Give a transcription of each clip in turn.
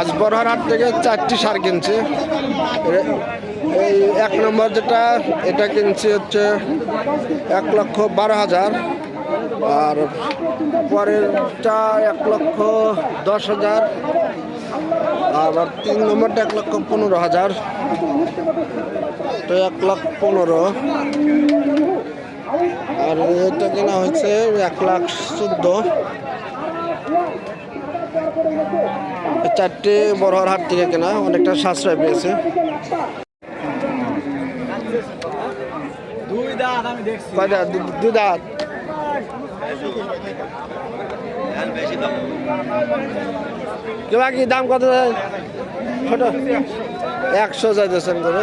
আজ বড়হাট থেকে চারটি সার কিনছে। এই এক নম্বর যেটা, এটা কিনছে হচ্ছে এক লক্ষ বারো হাজার। আর পরেরটা এক লক্ষ দশ হাজার। আবার তিন নম্বরটা এক লক্ষ পনেরো হাজার। তো এক লাখ পনেরো। আর এটা কেনা হয়েছে এক লাখ চোদ্দ। চারটে বড়হার হাট থেকে কেনা অনেকটা সাশ্রয় পেয়েছে। দুই দাঁত আমি দেখছি। কয় দাঁত দু- দুই দাঁত। কেবা কি দাম কত ছোট। একশো যাইতেছেন করে।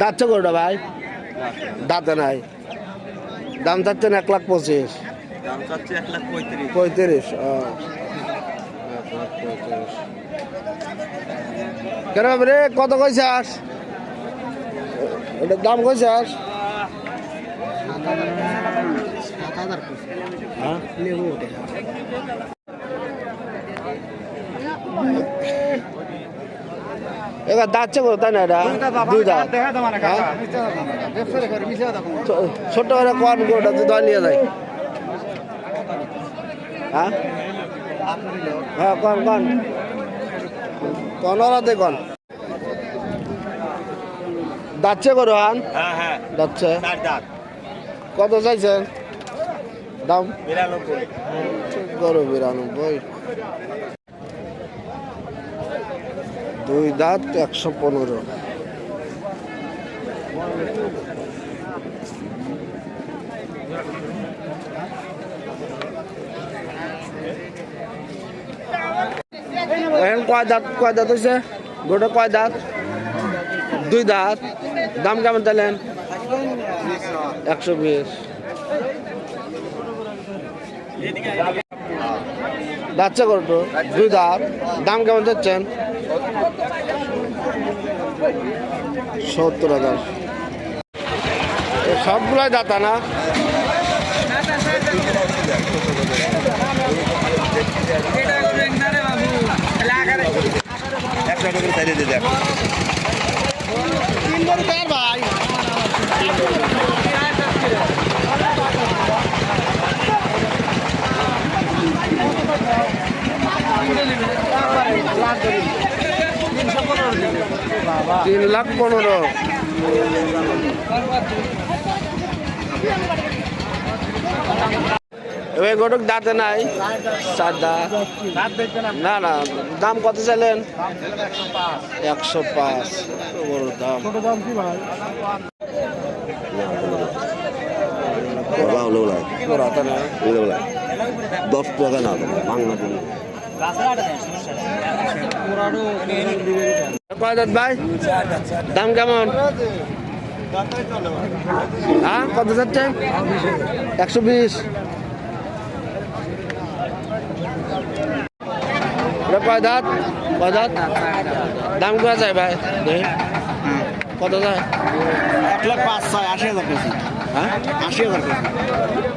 দাঁতছে কোনটা ভাই? দাঁতে নাই। দাম চাচ্ছেন এক লাখ পঁচিশ। এক লাখ পঁয়ত্রিশ। কেন রে কত কইছাস? এটার দাম কইছাস? হ্যাঁ? এবার করো তাই না এটা। দুই দাঁত। হ্যাঁ? ছোট করে কন গোটা দুধ নিয়ে যায় হ্যাঁ? হ্যাঁ কন? কন যাচ্ছে করো হান হ্যাঁ হ্যাঁ। দাঁত কত চাইছেন? দাম? বিরানব্বই। করো বিরানব্বই। দুই দাঁত একশো পনেরো। এখন কয় দাঁত কয় দাঁত হয়েছে গোটা কয় দাঁত? দুই দাঁত। দাম কেমন চাইলেন একশো বিশ। যাচ্ছে কত দুই দাঁত। দাম কেমন চাচ্ছেন? সত্তর হাজার। সবগুলাই দাতা না? একশো টাকা চাইলে দিয়ে দেখ। তিন লাখ পনেরো। এবার গোটক দাঁতে নাই চার না না, দাম কত চাইলেন? একশো পাঁচ। বড় দাম। দশ না বাংলা কয় দাঁত ভাই? দাম কেমন? হ্যাঁ কত যাচ্ছেন একশো বিশ। কয় দাঁত? কয় দাঁত? দাম কত যায় ভাই। কত যায়? এক লাখ পাঁচ ছয় আশি হাজার কেজি হ্যাঁ? আশি হাজার কেজি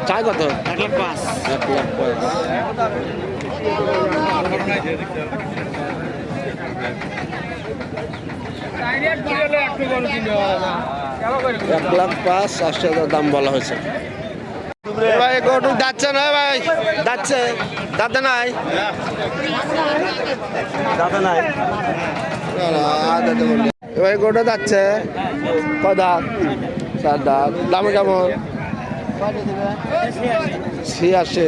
চাই কত? এক লাখ পাঁচ। এক লাখ পাঁচ। এক লাখ পাঁচ হাজার দাম বলা হয়েছে। ভাই যাচ্ছে না ভাই? যাচ্ছে নাই? যাচ্ছে ক দাম কেমন? ছিয়াশি।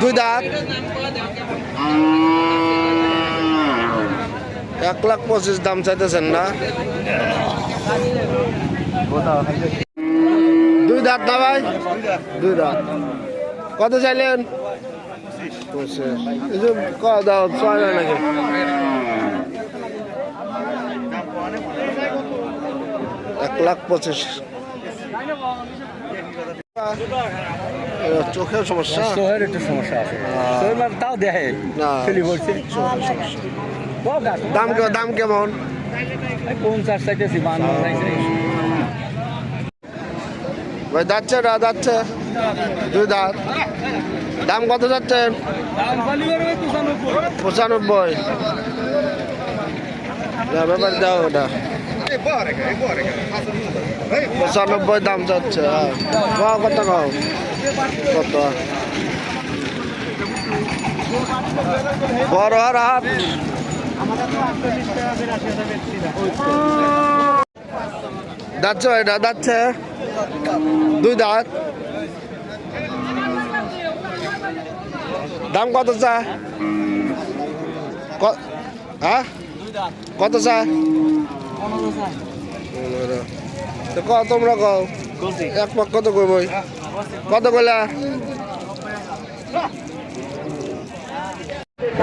দুই দাঁত। এক লাখ পঁচিশ দাম চাইতেছেন না। দুই দাঁত না ভাই? দুই দাঁত। কত চাইলেন? নাকি? এক লাখ পঁচিশ। চোখের সমস্যা? সোহের একটু সমস্যা আছে। তাও দেখে না। ফেলি পড়ছে দাম কেমন দাম কেমন? পঞ্চাশ চাইতেছি বান্ন ভাই যাচ্ছে না যাচ্ছে। দুই দাঁত। দাম কত যাচ্ছেন পঁচানব্বই। ব্যাপার দাও ওটা। পঁচানব্বই দাম যাচ্ছে। হ্যাঁ। কত কও কত বড় আর হাট যাচ্ছে ভাই যাচ্ছে দুই দাঁত। দাম কত চা? হ্যাঁ? কত চা। তো ক তোমরা কও? এক পাক কত কইবই। কত কইলা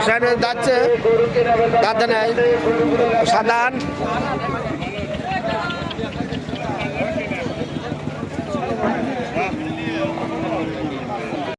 সাইডে যাচ্ছে দাঁতে নাই। সাধান